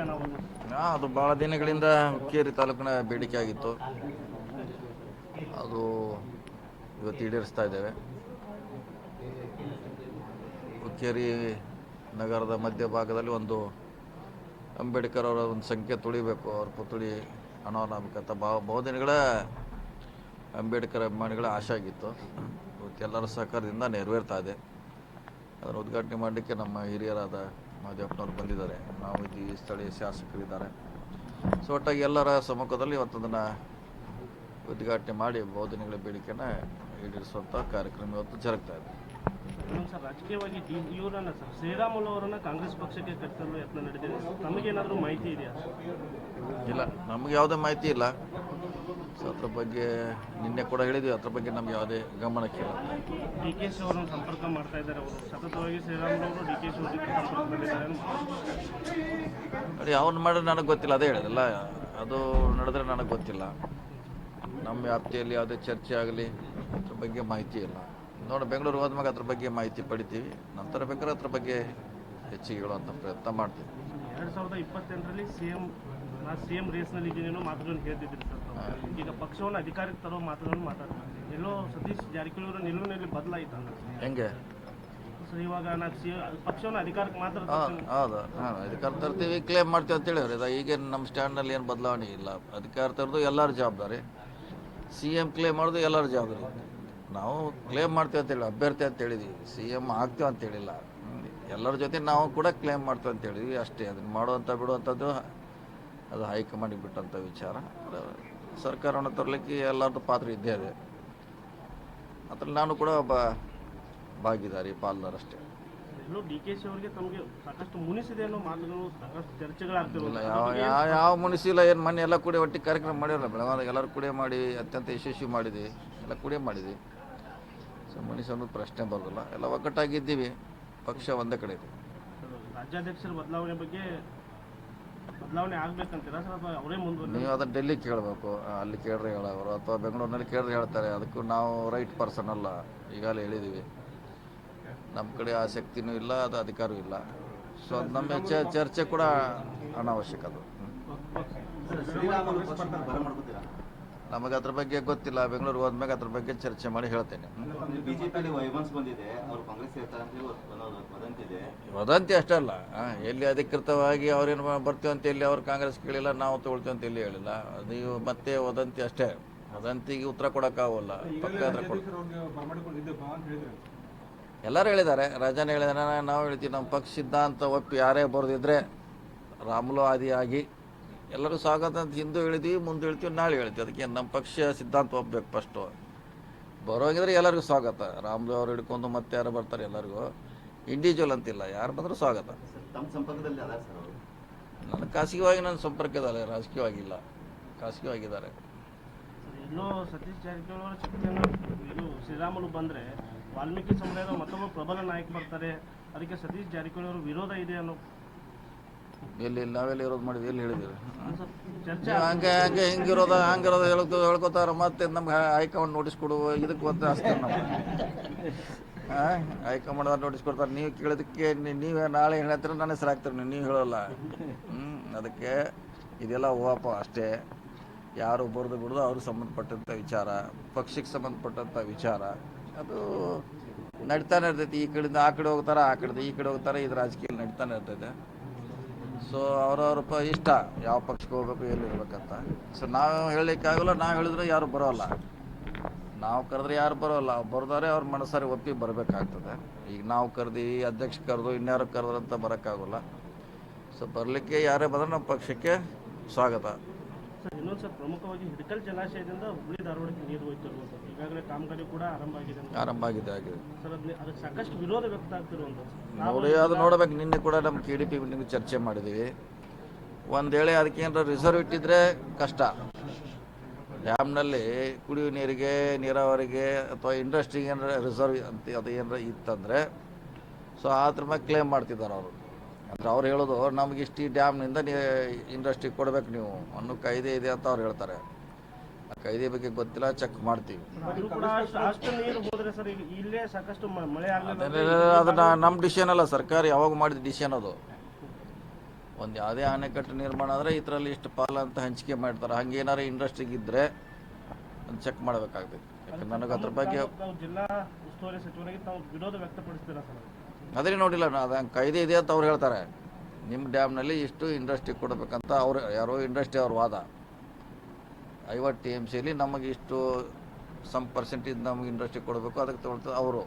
ಅದು ಭಾಳ ದಿನಗಳಿಂದ ಹುಕ್ಕೇರಿ ತಾಲೂಕಿನ ಬೇಡಿಕೆ ಆಗಿತ್ತು. ಅದು ಇವತ್ತು ಈಡೇರಿಸ್ತಾ ಇದ್ದೇವೆ. ಹುಕ್ಕೇರಿ ನಗರದ ಮಧ್ಯಭಾಗದಲ್ಲಿ ಒಂದು ಅಂಬೇಡ್ಕರ್ ಅವರ ಒಂದು ಸಂಖ್ಯೆ ತುಳಿಬೇಕು. ಅವ್ರ ಪುತ್ಥಳಿ ಅನಾವರಣಾಗಬೇಕಂತ ಭಾವ ಬಹುದಿನಗಳ ಅಂಬೇಡ್ಕರ್ ಅಭಿಮಾನಿಗಳ ಆಶೆ ಆಗಿತ್ತು. ಇವತ್ತು ಎಲ್ಲರ ಸಹಕಾರದಿಂದ ನೆರವೇರ್ತಾ ಇದೆ. ಅದನ್ನು ಉದ್ಘಾಟನೆ ಮಾಡಲಿಕ್ಕೆ ನಮ್ಮ ಹಿರಿಯರಾದ ಮಾದೇವಪ್ಪನವರು ಬಂದಿದ್ದಾರೆ. ನಾವು ಈ ಸ್ಥಳೀಯ ಶಾಸಕರಿದ್ದಾರೆ. ಸೊ ಒಟ್ಟಾಗಿ ಎಲ್ಲರ ಸಮ್ಮುಖದಲ್ಲಿ ಇವತ್ತು ಅದನ್ನು ಉದ್ಘಾಟನೆ ಮಾಡಿ ಬೋಧನೆಗಳ ಬೇಡಿಕೆನ ಈಡೇರಿಸುವಂಥ ಕಾರ್ಯಕ್ರಮ ಇವತ್ತು ಜರುಗ್ತಾ ಇದೆ. ಸರ್ ರಾಜಕೀಯವಾಗಿ ಇವರನ್ನ ಸರ್ ಶ್ರೀರಾಮುಲು ಅವರನ್ನ ಕಾಂಗ್ರೆಸ್ ಪಕ್ಷಕ್ಕೆ ಕರೆತರಲು ಯತ್ನ ನಡೆದಿದೆ. ತಮಗೇನಾದರೂ ಮಾಹಿತಿ ಇದೆಯಾ? ಇಲ್ಲ ನಮಗೆ ಯಾವುದೇ ಮಾಹಿತಿ ಇಲ್ಲ. ಅದ್ರ ಬಗ್ಗೆ ನಿನ್ನೆ ಕೂಡ ಹೇಳಿದ್ವಿ ಅದ್ರ ಬಗ್ಗೆ ನಮ್ಗೆ ಯಾವುದೇ ಗಮನಕ್ಕಿಲ್ಲ. ಡಿ ಕೆ ಶಿ ಅವರನ್ನು ಸಂಪರ್ಕ ಮಾಡ್ತಾ ಇದ್ದಾರೆ ಅವರು. ಸತತವಾಗಿ ಶ್ರೀರಾಮುಲು ಡಿ ಕೆ ಶಿ ಅವರ ಜೊತೆ ಸಂಪರ್ಕದಲ್ಲಿದ್ದಾರೆ ನೋಡಿ ಅವ್ನು ಮಾಡಿದ್ರೆ ನನಗೆ ಗೊತ್ತಿಲ್ಲ ಅದೇ ಹೇಳಿದಲ್ಲ ಅದು ನಡೆದ್ರೆ ನನಗೆ ಗೊತ್ತಿಲ್ಲ. ನಮ್ಮ ವ್ಯಾಪ್ತಿಯಲ್ಲಿ ಯಾವುದೇ ಚರ್ಚೆ ಆಗಲಿ ಅದ್ರ ಬಗ್ಗೆ ಮಾಹಿತಿ ಇಲ್ಲ. ನೋಡಿ ಬೆಂಗಳೂರಿಗೆ ಹೋದ್ಮಾಗ ಅದ್ರ ಬಗ್ಗೆ ಮಾಹಿತಿ ಪಡಿತೀವಿ. ನಂತರ ಬೇಕಾದ್ರೆ ಅದ್ರ ಬಗ್ಗೆ ಹೆಚ್ಚಿಗೆ ಹೇಳುವಂಥ ಪ್ರಯತ್ನ ಮಾಡ್ತೀವಿ. ಎರಡು ಸಾವಿರದ ಇಪ್ಪತ್ತೆಂಟರಲ್ಲಿ ಸಿ ಎಂ ಸಿ ಎಂ ರೇಸ್ನಲ್ಲಿ ಇದ್ದೀನೇನೋ ಮಾತುಗಳನ್ನು ಹೇಳ್ತಿದ್ದೀನಿ ಸರ್. ಈಗ ಪಕ್ಷವನ್ನು ಅಧಿಕಾರಕ್ಕೆ ತರೋ ಮಾತುಗಳನ್ನು ಮಾತಾಡ್ತಾರೆ ಎಲ್ಲೋ ಸತೀಶ್ ಜಾರಕಿಹೊಳಿ ಅವರ ನಿಲುವಿನಲ್ಲಿ ಬದಲಾಯಿತು ಹೆಂಗೆ? ಇವಾಗ ನಾವು ಪಕ್ಷವನ್ನು ಅಧಿಕಾರಕ್ಕೆ ಮಾತ್ರ ಹೌದು. ಹಾಂ ಅಧಿಕಾರ ತರ್ತೀವಿ ಕ್ಲೇಮ್ ಮಾಡ್ತೀವಿ ಅಂತ ಹೇಳಿದ್ರೆ ಇದು ಈಗೇನು ನಮ್ಮ ಸ್ಟ್ಯಾಂಡ್ನಲ್ಲಿ ಏನು ಬದಲಾವಣೆ ಇಲ್ಲ. ಅಧಿಕಾರ ತರೋದು ಎಲ್ಲರ ಜವಾಬ್ದಾರಿ. ಸಿ ಎಂ ಕ್ಲೇಮ್ ಮಾಡೋದು ಎಲ್ಲರ ಜವಾಬ್ದಾರಿ. ನಾವು ಕ್ಲೇಮ್ ಮಾಡ್ತೀವಿ ಅಂತೇಳಿ ಅಭ್ಯರ್ಥಿ ಅಂತ ಹೇಳಿದ್ವಿ. ಸಿ ಎಂ ಆಗ್ತೀವಿ ಅಂತ ಹೇಳಿಲ್ಲ. ಎಲ್ಲರ ಜೊತೆ ನಾವು ಕೂಡ ಕ್ಲೇಮ್ ಮಾಡ್ತೀವಿ ಅಂತ ಹೇಳಿದ್ವಿ. ಅಷ್ಟೇ ಅದನ್ನ ಮಾಡುವಂಥ ಬಿಡುವಂಥದ್ದು ಅದು ಹೈಕಮಾಂಡಿಗೆ ಬಿಟ್ಟಂಥ ವಿಚಾರ. ಸರ್ಕಾರವನ್ನು ತರಲಿಕ್ಕೆ ಎಲ್ಲರದ್ದು ಪಾತ್ರ ಇದ್ದೇ ಇದೆ. ಅದ್ರಲ್ಲಿ ನಾನು ಕೂಡ ಒಬ್ಬ ಭಾಗಿದಾರಿ ಪಾಲ್ದಾರಷ್ಟೇ ಎಲ್ಲೋ ಡಿ ಕೆ ಶಿ ಅವರಿಗೆ ತಮಗೆ ಸಾಕಷ್ಟು ಮುನಿಸಿದೆ ಅನ್ನೋ ಮಾತುಗಳು ಸಾಕಷ್ಟು ಚರ್ಚೆಗಳಾಗ್ತಿರೋದು ಇಲ್ಲ ಯಾವ ಯಾವ ಯಾವ ಮುನಿಸಿಲ್ಲ ಏನು ಮನೆ ಎಲ್ಲ ಕೂಡ ಒಟ್ಟಿಗೆ ಕಾರ್ಯಕ್ರಮ ಮಾಡಿರಲ್ಲ ಬೆಳಗಾವಿ ಎಲ್ಲರೂ ಕೂಡ ಮಾಡಿ ಅತ್ಯಂತ ಯಶಸ್ವಿ ಮಾಡಿದೆ ಎಲ್ಲ ಕೂಡ ಮಾಡಿದೆ ಸೊ ಮುನಿಸ್ ಅನ್ನೋದು ಪ್ರಶ್ನೆ ಬರೋದಿಲ್ಲ. ಎಲ್ಲ ಒಗ್ಗಟ್ಟಾಗಿದ್ದೀವಿ ಪಕ್ಷ ಒಂದೇ ಕಡೆ ಇದೆ. ರಾಜ್ಯಾಧ್ಯಕ್ಷರ ಬದಲಾವಣೆ ಬಗ್ಗೆ ಬದಲಾವಣೆ ಆಗ್ಬೇಕಂತೀರಾ? ಸರ್ ಅಥವಾ ಅವರೇ ಮುಂದುವರಿ ನೀವು ಅದನ್ನು ಡೆಲ್ಲಿ ಕೇಳಬೇಕು. ಅಲ್ಲಿ ಕೇಳ್ರಿ ಹೇಳೋರು ಅಥವಾ ಬೆಂಗಳೂರಿನಲ್ಲಿ ಕೇಳ್ರಿ ಹೇಳ್ತಾರೆ. ಅದಕ್ಕೂ ನಾವು ರೈಟ್ ಪರ್ಸನ್ ಅಲ್ಲ. ಈಗಾಗಲೇ ಹೇಳಿದ್ದೀವಿ ನಮ್ಮ ಕಡೆ ಆ ಶಕ್ತಿನೂ ಇಲ್ಲ ಅದು ಅಧಿಕಾರವೂ ಇಲ್ಲ. ಸೊ ಅದು ನಮ್ಮ ಚ- ಚರ್ಚೆ ಕೂಡ ಅನಾವಶ್ಯಕ ಅದು. ಬರ ಮಾಡ್ಕೋತೀರಾ ನಮಗೆ ಅದ್ರ ಬಗ್ಗೆ ಗೊತ್ತಿಲ್ಲ. ಬೆಂಗಳೂರಿಗೆ ಹೋದ್ಮೇಲೆ ಅದ್ರ ಬಗ್ಗೆ ಚರ್ಚೆ ಮಾಡಿ ಹೇಳ್ತೇನೆ. ಬಿಜೆಪಿಯಲ್ಲಿ ವೈಮನ್ಸ್ ಬಂದಿದೆ. ಅವರು ಕಾಂಗ್ರೆಸ್ ಸೇರ್ತಾರೆ ಒಂದು ವದಂತಿ ಅಷ್ಟಲ್ಲ ಎಲ್ಲಿ ಅಧಿಕೃತವಾಗಿ ಅವ್ರೇನು ಬರ್ತೀವಿ ಅಂತ ಎಲ್ಲಿ ಅವ್ರು ಕಾಂಗ್ರೆಸ್ ಕೇಳಿಲ್ಲ ನಾವು ತಗೊಳ್ತೀವಿ ಅಂತ ಎಲ್ಲಿ ಹೇಳಿಲ್ಲ. ನೀವು ಮತ್ತೆ ವದಂತಿ ಅಷ್ಟೇ. ವದಂತಿಗೆ ಉತ್ತರ ಕೊಡೋಕ್ಕಾಗಲ್ಲ. ಪಕ್ಕ ಅದ್ರ ಕೊಡ. ಎಲ್ಲರೂ ಹೇಳಿದ್ದಾರೆ. ರಾಜಾನೇ ಹೇಳಿದಾರೆ. ನಾವು ಹೇಳ್ತೀವಿ ನಮ್ಮ ಪಕ್ಷ ಸಿದ್ಧಾಂತ ಒಪ್ಪಿ ಯಾರೇ ಬರೆದಿದ್ರೆ ರಾಮುಲು ಆದಿಯಾಗಿ ಎಲ್ಲರೂ ಸ್ವಾಗತ ಅಂತ ಹಿಂದೂ ಹೇಳಿದ್ವಿ ಮುಂದೆ ಹೇಳ್ತೀವಿ ನಾಳೆ ಹೇಳ್ತೀವಿ. ಅದಕ್ಕೆ ನಮ್ಮ ಪಕ್ಷ ಸಿದ್ಧಾಂತ ಒಪ್ಪಬೇಕು ಫಸ್ಟು ಬರೋಂಗಿದ್ರೆ ಎಲ್ಲರಿಗೂ ಸ್ವಾಗತ. ರಾಮದೇವ್ ಅವರು ಹಿಡ್ಕೊಂಡು ಮತ್ತೆ ಯಾರು ಬರ್ತಾರೆ ಎಲ್ಲರಿಗೂ. ಇಂಡಿವಿಜುವಲ್ ಅಂತಿಲ್ಲ ಯಾರು ಬಂದರೂ ಸ್ವಾಗತ. ತಮ್ಮ ಸಂಪರ್ಕದಲ್ಲಿ ಅದಾರ ಸರ್ ಅವರು? ನನ್ನ ಖಾಸಗಿವಾಗಿ ನನ್ನ ಸಂಪರ್ಕದಲ್ಲ ರಾಜಕೀಯವಾಗಿಲ್ಲ. ಖಾಸಗಿಯಾಗಿದ್ದಾರೆ. ಸರ್, ಎಲ್ಲೋ ಸತೀಶ್ ಜಾರಕಿಹೊಳಿ ಅವರ ಶಕ್ತಿಯನ್ನು ಇದು ಶ್ರೀರಾಮುಲು ಬಂದರೆ ವಾಲ್ಮೀಕಿ ಸಮುದಾಯದ ಮತ್ತೊಬ್ಬ ಪ್ರಬಲ ನಾಯಕ ಬರ್ತಾರೆ. ಅದಕ್ಕೆ ಸತೀಶ್ ಜಾರಕಿಹೊಳಿ ಅವರು ವಿರೋಧ ಇದೆ ಅನ್ನೋ ಎಲ್ಲಿ ನಾವೆಲ್ಲಿ ಇರೋದು ಮಾಡಿದ್ವಿ ಎಲ್ಲಿ ನೀವು ಹಂಗೆ ಹಂಗೆ ಹಿಂಗಿರೋದ ಹಂಗಿರೋದ ಹೇಳ್ಕೊ ಹೇಳ್ಕೊತಾರ ಮತ್ತೆ ನಮ್ಗೆ ಹೈಕಮಾಂಡ್ ನೋಟಿಸ್ ಕೊಡು ಇದಕ್ಕೆ ಒಂದು ಅಷ್ಟೇ ನಾವು. ಹೈಕಮಾಂಡ್ ನೋಟಿಸ್ ಕೊಡ್ತಾರೆ. ನೀವು ಕೇಳೋದಕ್ಕೆ ನೀವೇ ನಾಳೆ ಹೇಳ್ತೀರ ನನ್ನ ಹೆಸರು ಹಾಕ್ತೀರಿ ನೀವು ಹೇಳೋಲ್ಲ. ಹ್ಞೂ ಅದಕ್ಕೆ ಇದೆಲ್ಲ ಓಪ ಅಷ್ಟೇ. ಯಾರು ಬರೆದು ಬಿಡೋದು ಅವ್ರಿಗೆ ಸಂಬಂಧಪಟ್ಟಂಥ ವಿಚಾರ ಪಕ್ಷಕ್ಕೆ ಸಂಬಂಧಪಟ್ಟಂಥ ವಿಚಾರ. ಅದು ನಡೀತಾನೆ ಇರ್ತೈತಿ. ಈ ಕಡೆಯಿಂದ ಆ ಕಡೆ ಹೋಗ್ತಾರೆ ಆ ಕಡೆ ಈ ಕಡೆ ಹೋಗ್ತಾರೆ ಇದು ರಾಜಕೀಯ ನಡೀತಾನೆ ಇರ್ತೈತೆ. ಸೊ ಅವ್ರವ್ರ ಇಷ್ಟ ಯಾವ ಪಕ್ಷಕ್ಕೆ ಹೋಗ್ಬೇಕು, ಎಲ್ಲಿ ಇರ್ಬೇಕಂತ ಸೊ ನಾವು ಹೇಳಲಿಕ್ಕಾಗಲ್ಲ, ನಾವು ಹೇಳಿದ್ರೆ ಯಾರು ಬರೋಲ್ಲ. ನಾವು ಕರೆದ್ರೆ ಯಾರು ಬರೋಲ್ಲ. ಬರ್ದಾರೆ, ಅವ್ರ ಮನಸ್ಸಾರಿ ಒಪ್ಪಿ ಬರಬೇಕಾಗ್ತದೆ. ಈಗ ನಾವು ಕರೆದು, ಅಧ್ಯಕ್ಷ ಕರೆದು, ಇನ್ಯಾರು ಕರೆದ್ರಂತ ಬರೋಕ್ಕಾಗಲ್ಲ. ಸೊ ಬರಲಿಕ್ಕೆ ಯಾರೇ ಬಂದ್ರೆ ನಮ್ಮ ಪಕ್ಷಕ್ಕೆ ಸ್ವಾಗತ. ಸರ್ ಇನ್ನೊಂದು ಸರ್ ಪ್ರಮುಖವಾಗಿ ಹಿಡಕಲ್ ಜಲಾಶಯದಿಂದ ಹುಬ್ಳಿ ಧಾರವಾಡಕ್ಕೆ ನೀರು ಹೋಯ್ತಿರುವಂಥದ್ದು ಈಗಾಗಲೇ ಕಾಮಗಾರಿ ಕೂಡ ಆರಂಭ ಆಗಿದೆ ಆರಂಭ ಆಗಿದೆ ಆಗಿದೆ. ಸರ್ ಅದನ್ನ ಅದಕ್ಕೆ ಸಾಕಷ್ಟು ವಿರೋಧ ವ್ಯಕ್ತ ಆಗ್ತಿರುವಂಥದ್ದು ನೋಡಿ ಅದು ನೋಡ್ಬೇಕು ನಿನ್ನೆ ಕೂಡ ನಮ್ಮ ಕೆ ಡಿ ಪಿ ಮೀಟಿಂಗ್ ಚರ್ಚೆ ಮಾಡಿದೀವಿ. ಒಂದು ವೇಳೆ ಅದಕ್ಕೆ ಏನಾರ ರಿಸರ್ವ್ ಇಟ್ಟಿದ್ರೆ ಕಷ್ಟ. ಡ್ಯಾಮ್ನಲ್ಲಿ ಕುಡಿಯುವ ನೀರಿಗೆ ನೀರಾವರಿಗೆ ಅಥವಾ ಇಂಡಸ್ಟ್ರಿಗೆ ಏನಾರ ರಿಸರ್ವ್ ಅಂತ ಅದು ಏನಾರ ಇತ್ತಂದರೆ ಸೊ ಅದ್ರ ಮೇಲೆ ಕ್ಲೇಮ್ ಮಾಡ್ತಿದ್ದಾರೆ ಅವರು. ಅಂದ್ರೆ ಅವ್ರು ಹೇಳೋದು ನಮ್ಗೆ ಇಷ್ಟು ಈ ಡ್ಯಾಮ್ನಿಂದ ನೀ ಇಂಡಸ್ಟ್ರಿ ಕೊಡ್ಬೇಕು ನೀವು. ಅನ್ನೋ ಕಾಯ್ದೆ ಇದೆ ಅಂತ ಅವ್ರು ಹೇಳ್ತಾರೆ. ಆ ಕಾಯ್ದೆ ಬಗ್ಗೆ ಗೊತ್ತಿಲ್ಲ ಚೆಕ್ ಮಾಡ್ತೀವಿ. ಅದನ್ನ ನಮ್ಮ ಡಿಸಿಷನ್ ಅಲ್ಲ ಸರ್ಕಾರ ಯಾವಾಗ ಮಾಡಿದ ಡಿಸಿಷನ್ ಅದು. ಒಂದು ಯಾವುದೇ ಅಣೆಕಟ್ಟು ನಿರ್ಮಾಣ ಆದರೆ ಇದರಲ್ಲಿ ಇಷ್ಟು ಪಾಲ ಅಂತ ಹಂಚಿಕೆ ಮಾಡ್ತಾರೆ. ಹಂಗೆ ಏನಾರು ಇಂಡಸ್ಟ್ರಿಗೆ ಇದ್ದರೆ ಚೆಕ್ ಮಾಡಬೇಕಾಗ್ತೈತಿ ಯಾಕಂದ್ರೆ ನನಗೆ ಅದ್ರ ಬಗ್ಗೆ ಜಿಲ್ಲಾ ಉಸ್ತುವಾರಿ ಸಚಿವರಿಗೆ ತಾವು ವಿರೋಧ ವ್ಯಕ್ತಪಡಿಸ್ತೀರಾ ಸರ್? ಅದೇ ನೋಡಿಲ್ಲ ಅದು ಹಂಗೆ ಕಾಯ್ದೆ ಇದೆ ಅಂತ ಅವ್ರು ಹೇಳ್ತಾರೆ. ನಿಮ್ಮ ಡ್ಯಾಮ್ನಲ್ಲಿ ಇಷ್ಟು ಇಂಡಸ್ಟ್ರಿ ಕೊಡಬೇಕಂತ ಅವರು ಯಾರೋ ಇಂಡಸ್ಟ್ರಿ ಅವ್ರ ವಾದ. ಐವತ್ತು ಟಿ ಎಂ ಸಿಲಿ ನಮಗೆ ಇಷ್ಟು ಸಮ್ ಪರ್ಸೆಂಟೇಜ್ ನಮಗೆ ಇಂಡಸ್ಟ್ರಿ ಕೊಡಬೇಕು ಅದಕ್ಕೆ ತೊಗೊಳ್ತಾರೆ ಅವರು.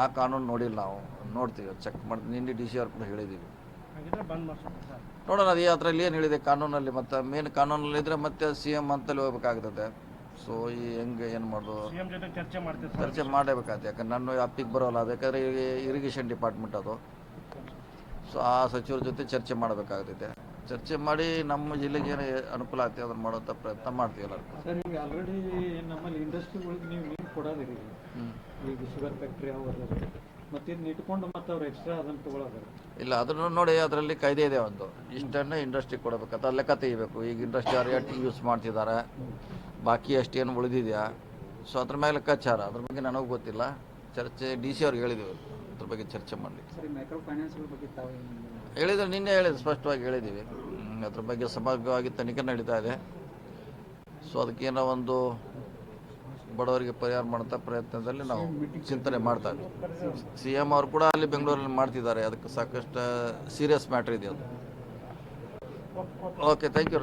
ಆ ಕಾನೂನು ನೋಡಿಲ್ಲ ನಾವು ನೋಡ್ತೀವಿ ಚೆಕ್ ಮಾಡಿ ನಿನ್ನೆ ಡಿ ಸಿ ಅವ್ರು ಕೂಡ ಹೇಳಿದ್ದೀವಿ. ನೋಡೋಣ ಅದೇ ಅದರಲ್ಲಿ ಏನು ಹೇಳಿದೆ ಕಾನೂನಲ್ಲಿ ಮತ್ತು ಮೇನ್ ಕಾನೂನಲ್ಲಿ ಇದ್ದರೆ ಮತ್ತೆ ಸಿ ಎಂ ಅಂತಲ್ಲಿ ಹೋಗ್ಬೇಕಾಗ್ತದೆ. ಸೊ ಈ ಹೆಂಗೆ ಏನು ಮಾಡೋದು? ಸಿಎಂ ಜೊತೆ ಚರ್ಚೆ ಮಾಡ್ತೀವಿ ಸರ್. ಚರ್ಚೆ ಮಾಡಬೇಕಾಗುತ್ತೆ ಯಾಕಂದ್ರೆ ನನ್ನ ಅಪ್ಪಿಗೆ ಬರೋಲ್ಲ ಬೇಕಾದ್ರೆ ಇರಿಗೇಷನ್ ಡಿಪಾರ್ಟ್ಮೆಂಟ್ ಅದು. ಸೊ ಆ ಸಚಿವರ ಜೊತೆ ಚರ್ಚೆ ಮಾಡಬೇಕಾಗ್ತೈತೆ. ಚರ್ಚೆ ಮಾಡಿ ನಮ್ಮ ಜಿಲ್ಲೆಗೆ ಏನು ಅನುಕೂಲ ಆಗ್ತದೆ ಅದನ್ನು ಮಾಡೋಂಥ ಪ್ರಯತ್ನ ಮಾಡ್ತೀವಿ ಎಲ್ಲರೂ. ಸರ್ ಈಗ ಆಲ್ರೆಡಿ ನಮ್ಮಲ್ಲಿ ಇಂಡಸ್ಟ್ರಿಗಳಿಗೆ ನೀವು ನೀರು ಕೊಡೋದಿರಿ. ಈಗ ಶುಗರ್ ಫ್ಯಾಕ್ಟ್ರಿ ಅವರು ಮತ್ತೆ ಇದನ್ನ ಇಟ್ಕೊಂಡು ಮತ್ತೆ ಅವ್ರು ಎಕ್ಸ್ಟ್ರಾ ಅದನ್ನು ತಗೊಳ್ಳೋದಾರೆ ಇಲ್ಲ ಅದನ್ನು ನೋಡಿ ಅದರಲ್ಲಿ ಕಾಯ್ದೆ ಇದೆ ಒಂದು. ಇಷ್ಟನ್ನು ಇಂಡಸ್ಟ್ರಿ ಕೊಡಬೇಕಂತ ಲೆಕ್ಕ ತೆಗಿಬೇಕು. ಈಗ ಇಂಡಸ್ಟ್ರಿ ಅವ್ರು ಎಷ್ಟು ಯೂಸ್ ಮಾಡ್ತಿದ್ದಾರೆ? ಬಾಕಿ ಅಷ್ಟೇನು ಉಳಿದಿದೆಯಾ? ಸೊ ಅದ್ರ ಮೇಲೆ ಲೆಕ್ಕಾಚಾರ. ಅದ್ರ ಬಗ್ಗೆ ನನಗೆ ಗೊತ್ತಿಲ್ಲ. ಚರ್ಚೆ ಡಿ ಸಿ ಅವ್ರಿಗೆ ಹೇಳಿದ್ದೀವಿ ಅದ್ರ ಬಗ್ಗೆ ಚರ್ಚೆ ಮಾಡಲಿಕ್ಕೆ. ಹೇಳಿದ್ರೆ? ನಿನ್ನೆ ಹೇಳಿದ್ರು ಸ್ಪಷ್ಟವಾಗಿ ಹೇಳಿದ್ದೀವಿ. ಅದ್ರ ಬಗ್ಗೆ ಸಮಗ್ರವಾಗಿ ತನಿಖೆ ನಡೀತಾ ಇದೆ. ಸೊ ಅದಕ್ಕೇನೋ ಒಂದು ಬಡವರಿಗೆ ಪರಿಹಾರ ಮಾಡ್ತಾ ಪ್ರಯತ್ನದಲ್ಲಿ ನಾವು ಚಿಂತನೆ ಮಾಡ್ತಾ ಇದ್ದೀವಿ ಸಿ ಎಂ ಅವರು ಕೂಡ ಅಲ್ಲಿ ಬೆಂಗಳೂರಲ್ಲಿ ಮಾಡ್ತಿದ್ದಾರೆ. ಅದಕ್ಕೆ ಸಾಕಷ್ಟು ಸೀರಿಯಸ್ ಮ್ಯಾಟ್ರ್ ಇದೆ ಅದು. Okay thank you